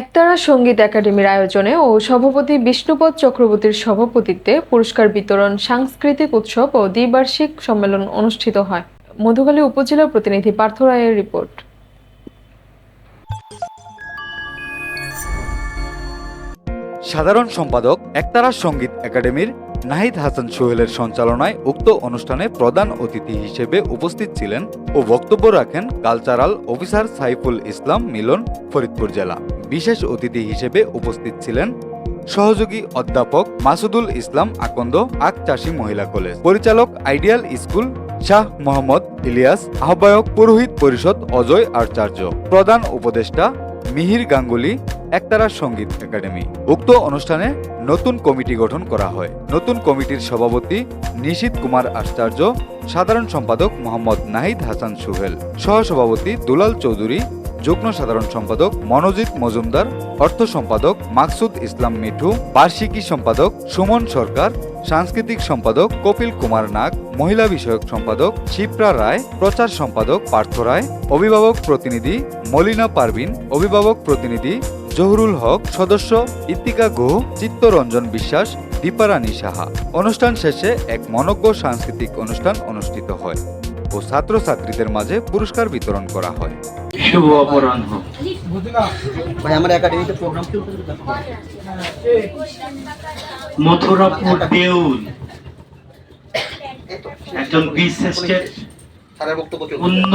একতারা সংগীত একাডেমির আয়োজনে ও সভাপতি বিষ্ণুপদ চক্রবর্তীর সভাপতিত্বে পুরস্কার বিতরণ, সাংস্কৃতিক উৎসব ও দ্বিবার্ষিক সম্মেলন অনুষ্ঠিত হয়। মধুখালী উপজেলার প্রতিনিধি পার্থ রায়ের রিপোর্ট। সাধারণ সম্পাদক একতারা সংগীত একাডেমির নাহিদ হাসান সোহেলের সঞ্চালনায় উক্ত অনুষ্ঠানে প্রধান অতিথি হিসেবে উপস্থিত ছিলেন ও বক্তব্য রাখেন কালচারাল অফিসার সাইফুল ইসলাম মিলন, ফরিদপুর জেলা। বিশেষ অতিথি হিসেবে উপস্থিত ছিলেন সহযোগী অধ্যাপক মাসুদুল ইসলাম আকন্দ, আক চাষী মহিলা কলেজ। পরিচালক আইডিয়াল স্কুল শাহ মোহাম্মদ ইলিয়াস, আহ্বায়ক পুরোহিত পরিষদ অজয় আচার্য। প্রধান উপদেষ্টা মিহির গাঙ্গুলি, একতারা সংগীত একাডেমি। উক্ত অনুষ্ঠানে নতুন কমিটি গঠন করা হয়। নতুন কমিটির সভাপতি নিশীত কুমার আচার্য, সাধারণ সম্পাদক মোহাম্মদ নাহিদ হাসান সুহেল। সহসভাপতি দুলাল চৌধুরী যুগ্ম সাধারণ সম্পাদক মনোজিৎ মজুমদার, অর্থ সম্পাদক মাকসুদ ইসলাম মিঠু, বার্ষিকী সম্পাদক সুমন সরকার, সাংস্কৃতিক সম্পাদক কপিল কুমার নাগ, মহিলা বিষয়ক সম্পাদক শিপ্রা রায়, প্রচার সম্পাদক পার্থ রায়, অভিভাবক প্রতিনিধি মলিনা পারভিন, অভিভাবক প্রতিনিধি জহুরুল হক, সদস্য ইত্তিকা গুহ, চিত্তরঞ্জন বিশ্বাস দীপারানী সাহা। অনুষ্ঠান শেষে এক মনজ্ঞ সাংস্কৃতিক অনুষ্ঠান অনুষ্ঠিত হয় ও ছাত্রছাত্রীদের মাঝে পুরস্কার বিতরণ করা হয়। শুভ অপরাহ্ন। ভাই আমার একাডেমিতে প্রোগ্রাম মথুরাপুর দেউল। একজন বিশিষ্টের অন্য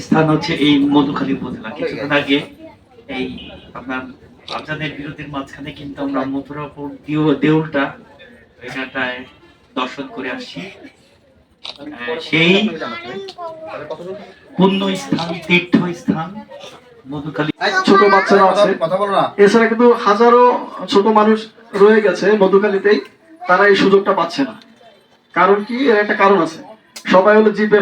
স্থান হচ্ছে এই মধুখালী উপজেলা। কিছুদিন আগে এই আপনার আজাদের বিরতির মাঝখানে কিন্তু আমরা মথুরাপুর দেউ- দেউলটা এখানটায় দর্শন করে আসছি। সেই পুণ্য স্থান তীর্থ স্থান ছোট বাচ্চারা আছে। এছাড়া কিন্তু হাজারো ছোট মানুষ রয়ে গেছে মধুকালীতেই তারা এই সুযোগটা পাচ্ছে না। কারণ কি? এর একটা কারণ আছে। সবাই হলো জিপে